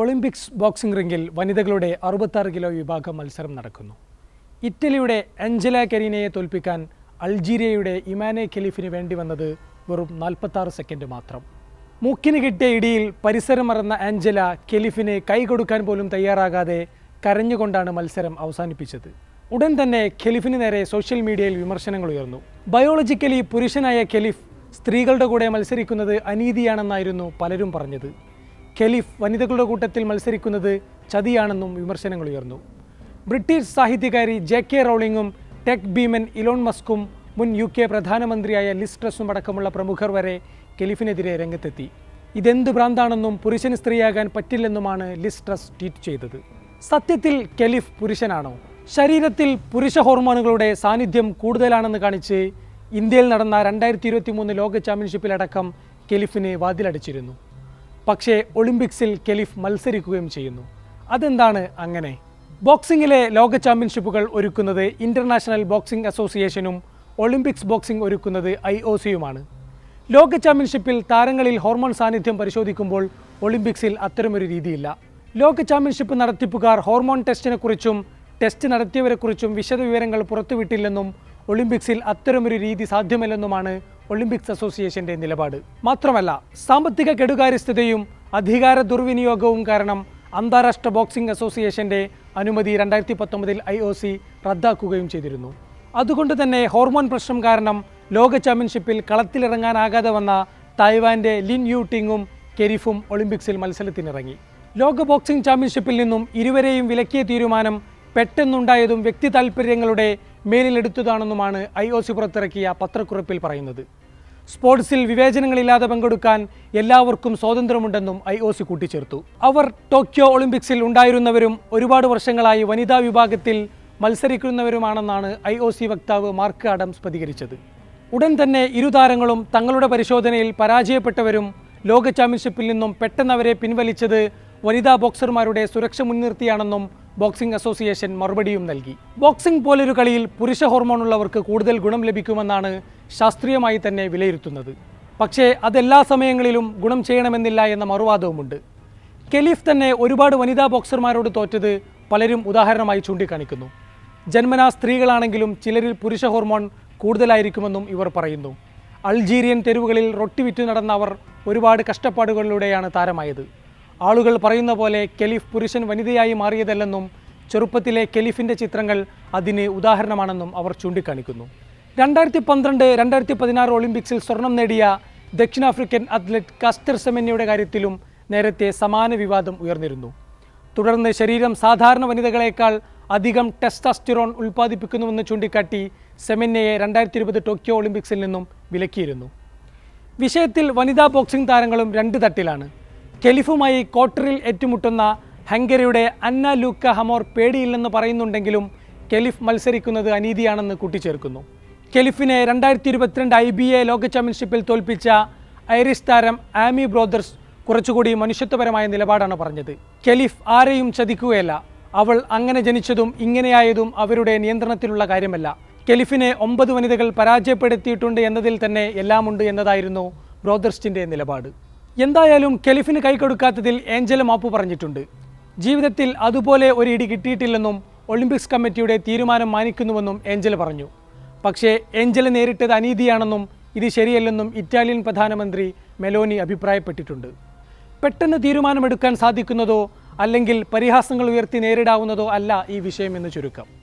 Olympics boxing റിംഗിൽ വനിതകളുടെ അറുപത്താറ് kilo വിഭാഗം മത്സരം നടക്കുന്നു. ഇറ്റലിയുടെ അഞ്ചല കരീനയെ തോൽപ്പിക്കാൻ അൾജീരിയയുടെ ഇമാനെ ഖലീഫിന് വേണ്ടി വന്നത് വെറും നാൽപ്പത്താറ് സെക്കൻഡ് മാത്രം. മൂക്കിന് കിട്ടിയ ഇടിയിൽ പരിസരം മറന്ന ആഞ്ചല കെലിഫിന് കൈ കൊടുക്കാൻ പോലും തയ്യാറാകാതെ കരഞ്ഞുകൊണ്ടാണ് മത്സരം അവസാനിപ്പിച്ചത്. ഉടൻ തന്നെ ഖെലിഫിന് നേരെ സോഷ്യൽ മീഡിയയിൽ വിമർശനങ്ങൾ ഉയർന്നു. ബയോളജിക്കലി പുരുഷനായ ഖെലിഫ് സ്ത്രീകളുടെ കൂടെ മത്സരിക്കുന്നത് അനീതിയാണെന്നായിരുന്നു പലരും പറഞ്ഞത്. ഖെലിഫ് വനിതകളുടെ കൂട്ടത്തിൽ മത്സരിക്കുന്നത് ചതിയാണെന്നും വിമർശനങ്ങൾ ഉയർന്നു. ബ്രിട്ടീഷ് സാഹിത്യകാരി ജെ കെ റൗളിങ്ങും ടെക് ഭീമൻ ഇലോൺ മസ്കും മുൻ യു കെ പ്രധാനമന്ത്രിയായ ലിസ്ട്രസും അടക്കമുള്ള പ്രമുഖർ വരെ ഖലീഫിനെതിരെ രംഗത്തെത്തി. ഇതെന്ത് ഭ്രാന്താണെന്നും പുരുഷന് സ്ത്രീയാകാൻ പറ്റില്ലെന്നുമാണ് ലിസ്ട്രസ് ട്വീറ്റ് ചെയ്തത്. സത്യത്തിൽ കെലിഫ് പുരുഷനാണോ? ശരീരത്തിൽ പുരുഷ ഹോർമോണുകളുടെ സാന്നിധ്യം കൂടുതലാണെന്ന് കാണിച്ച് ഇന്ത്യയിൽ നടന്ന രണ്ടായിരത്തി ഇരുപത്തി മൂന്ന് ലോക ചാമ്പ്യൻഷിപ്പിലടക്കം കെലിഫിന് വാതിലടിച്ചിരുന്നു. പക്ഷേ ഒളിമ്പിക്സിൽ കെലിഫ് മത്സരിക്കുകയും ചെയ്യുന്നു. അതെന്താണ് അങ്ങനെ? ബോക്സിംഗിലെ ലോക ചാമ്പ്യൻഷിപ്പുകൾ ഒരുക്കുന്നത് ഇന്റർനാഷണൽ ബോക്സിംഗ് അസോസിയേഷനും ഒളിമ്പിക്സ് ബോക്സിംഗ് ഒരുക്കുന്നത് ഐ ഒ സിയുമാണ്. ലോക ചാമ്പ്യൻഷിപ്പിൽ താരങ്ങളിൽ ഹോർമോൺ സാന്നിധ്യം പരിശോധിക്കുമ്പോൾ ഒളിമ്പിക്സിൽ അത്തരമൊരു രീതിയില്ല. ലോക ചാമ്പ്യൻഷിപ്പ് നടത്തിപ്പുകാർ ഹോർമോൺ ടെസ്റ്റിനെക്കുറിച്ചും ടെസ്റ്റ് നടത്തിയവരെക്കുറിച്ചും വിശദവിവരങ്ങൾ പുറത്തുവിട്ടില്ലെന്നും ഒളിമ്പിക്സിൽ അത്തരമൊരു രീതി സാധ്യമല്ലെന്നുമാണ് ഒളിമ്പിക്സ് അസോസിയേഷന്റെ നിലപാട്. മാത്രമല്ല സാമ്പത്തിക കെടുകാര്യസ്ഥതയും അധികാര ദുർവിനിയോഗവും കാരണം അന്താരാഷ്ട്ര ബോക്സിംഗ് അസോസിയേഷന്റെ അനുമതി രണ്ടായിരത്തി പത്തൊമ്പതിൽ ഐ ഒ സി റദ്ദാക്കുകയും ചെയ്തിരുന്നു. അതുകൊണ്ട് തന്നെ ഹോർമോൺ പ്രശ്നം കാരണം ലോക ചാമ്പ്യൻഷിപ്പിൽ കളത്തിലിറങ്ങാനാകാതെ വന്ന തായ്വാന്റെ ലിൻ യു ടിങ്ങും കെരിഫും ഒളിമ്പിക്സിൽ മത്സരത്തിനിറങ്ങി. ലോക ബോക്സിംഗ് ചാമ്പ്യൻഷിപ്പിൽ നിന്നും ഇരുവരെയും വിലക്കിയ തീരുമാനം പെട്ടെന്നുണ്ടായതും വ്യക്തി താൽപ്പര്യങ്ങളുടെ മേലിലെടുത്തതാണെന്നുമാണ് ഐ ഒ സി പുറത്തിറക്കിയ പത്രക്കുറിപ്പിൽ പറയുന്നത്. സ്പോർട്സിൽ വിവേചനങ്ങളില്ലാതെ പങ്കെടുക്കാൻ എല്ലാവർക്കും സ്വാതന്ത്ര്യമുണ്ടെന്നും ഐ ഒ സി കൂട്ടിച്ചേർത്തു. അവർ ടോക്കിയോ ഒളിമ്പിക്സിൽ ഉണ്ടായിരുന്നവരും ഒരുപാട് വർഷങ്ങളായി വനിതാ വിഭാഗത്തിൽ മത്സരിക്കുന്നവരുമാണെന്നാണ് ഐ ഒ സി വക്താവ് മാർക്ക് ആഡംസ് പ്രതികരിച്ചത്. ഉടൻ തന്നെ ഇരു താരങ്ങളും തങ്ങളുടെ പരിശോധനയിൽ പരാജയപ്പെട്ടവരും ലോക ചാമ്പ്യൻഷിപ്പിൽ നിന്നും പെട്ടെന്ന് അവരെ പിൻവലിച്ചത് വനിതാ ബോക്സർമാരുടെ സുരക്ഷ മുൻനിർത്തിയാണെന്നും ബോക്സിംഗ് അസോസിയേഷൻ മറുപടിയും നൽകി. ബോക്സിംഗ് പോലൊരു കളിയിൽ പുരുഷ ഹോർമോൺ ഉള്ളവർക്ക് കൂടുതൽ ഗുണം ലഭിക്കുമെന്നാണ് ശാസ്ത്രീയമായി തന്നെ വിലയിരുത്തുന്നത്. പക്ഷേ അതെല്ലാ സമയങ്ങളിലും ഗുണം ചെയ്യണമെന്നില്ല എന്ന മറുവാദവുമുണ്ട്. കെലീഫ് തന്നെ ഒരുപാട് വനിതാ ബോക്സർമാരോട് തോറ്റത് പലരും ഉദാഹരണമായി ചൂണ്ടിക്കാണിക്കുന്നു. ജന്മനാ സ്ത്രീകളാണെങ്കിലും ചിലരിൽ പുരുഷ ഹോർമോൺ കൂടുതലായിരിക്കുമെന്നും ഇവർ പറയുന്നു. അൾജീരിയൻ തെരുവുകളിൽ റൊട്ടി വിറ്റു നടന്ന അവർ ഒരുപാട് കഷ്ടപ്പാടുകളിലൂടെയാണ് താരമായത്. ആളുകൾ പറയുന്ന പോലെ കെലിഫ് പുരുഷൻ വനിതയായി മാറിയതല്ലെന്നും ചെറുപ്പത്തിലെ കെലിഫിന്റെ ചിത്രങ്ങൾ അതിന് ഉദാഹരണമാണെന്നും അവർ ചൂണ്ടിക്കാണിക്കുന്നു. രണ്ടായിരത്തി പന്ത്രണ്ട് രണ്ടായിരത്തി പതിനാറ് ഒളിമ്പിക്സിൽ സ്വർണം നേടിയ ദക്ഷിണാഫ്രിക്കൻ അത്ലറ്റ് കാസ്റ്റർ സെമന്യയുടെ കാര്യത്തിലും നേരത്തെ സമാന വിവാദം ഉയർന്നിരുന്നു. തുടർന്ന് ശരീരം സാധാരണ വനിതകളേക്കാൾ അധികം ടെസ്റ്റാസ്റ്റിറോൺ ഉൽപ്പാദിപ്പിക്കുന്നുവെന്ന് ചൂണ്ടിക്കാട്ടി സെമന്യയെ രണ്ടായിരത്തി ഇരുപത് ടോക്കിയോ ഒളിമ്പിക്സിൽ നിന്നും വിലക്കിയിരുന്നു. വിഷയത്തിൽ വനിതാ ബോക്സിംഗ് താരങ്ങളും രണ്ട് തട്ടിലാണ്. കെലിഫുമായി ക്വാർട്ടറിൽ ഏറ്റുമുട്ടുന്ന ഹംഗറിയുടെ അന്ന ലൂക്ക ഹമോർ പേടിയില്ലെന്ന് പറയുന്നുണ്ടെങ്കിലും കെലിഫ് മത്സരിക്കുന്നത് അനീതിയാണെന്ന് കൂട്ടിച്ചേർക്കുന്നു. കെലിഫിനെ രണ്ടായിരത്തി ഇരുപത്തിരണ്ട് ഐ ബി എ ലോക ചാമ്പ്യൻഷിപ്പിൽ തോൽപ്പിച്ച ഐറിഷ് താരം ആമി ബ്രോദർസ് കുറച്ചുകൂടി മനുഷ്യത്വപരമായ നിലപാടാണ് പറഞ്ഞത്. കെലിഫ് ആരെയും ചതിക്കുകയല്ല. അവൾ അങ്ങനെ ജനിച്ചതും ഇങ്ങനെയായതും അവരുടെ നിയന്ത്രണത്തിലുള്ള കാര്യമല്ല. കെലിഫിനെ ഒമ്പത് വനിതകൾ പരാജയപ്പെടുത്തിയിട്ടുണ്ട് എന്നതിൽ തന്നെ എല്ലാമുണ്ട് എന്നതായിരുന്നു ബ്രോദർസ്റ്റിന്റെ നിലപാട്. എന്തായാലും കെലിഫിന് കൈകൊടുക്കാത്തതിൽ ഏഞ്ചൽ മാപ്പ് പറഞ്ഞിട്ടുണ്ട്. ജീവിതത്തിൽ അതുപോലെ ഒരു ഇടി കിട്ടിയിട്ടില്ലെന്നും ഒളിമ്പിക്സ് കമ്മിറ്റിയുടെ തീരുമാനം മാനിക്കുന്നുവെന്നും ഏഞ്ചൽ പറഞ്ഞു. പക്ഷേ ഏഞ്ചൽ നേരിട്ടത് അനീതിയാണെന്നും ഇത് ശരിയല്ലെന്നും ഇറ്റാലിയൻ പ്രധാനമന്ത്രി മെലോനി അഭിപ്രായപ്പെട്ടിട്ടുണ്ട്. പെട്ടെന്ന് തീരുമാനമെടുക്കാൻ സാധിക്കുന്നതോ അല്ലെങ്കിൽ പരിഹാസങ്ങൾ ഉയർത്തി നേരിടാവുന്നതോ അല്ല ഈ വിഷയമെന്ന് ചുരുക്കം.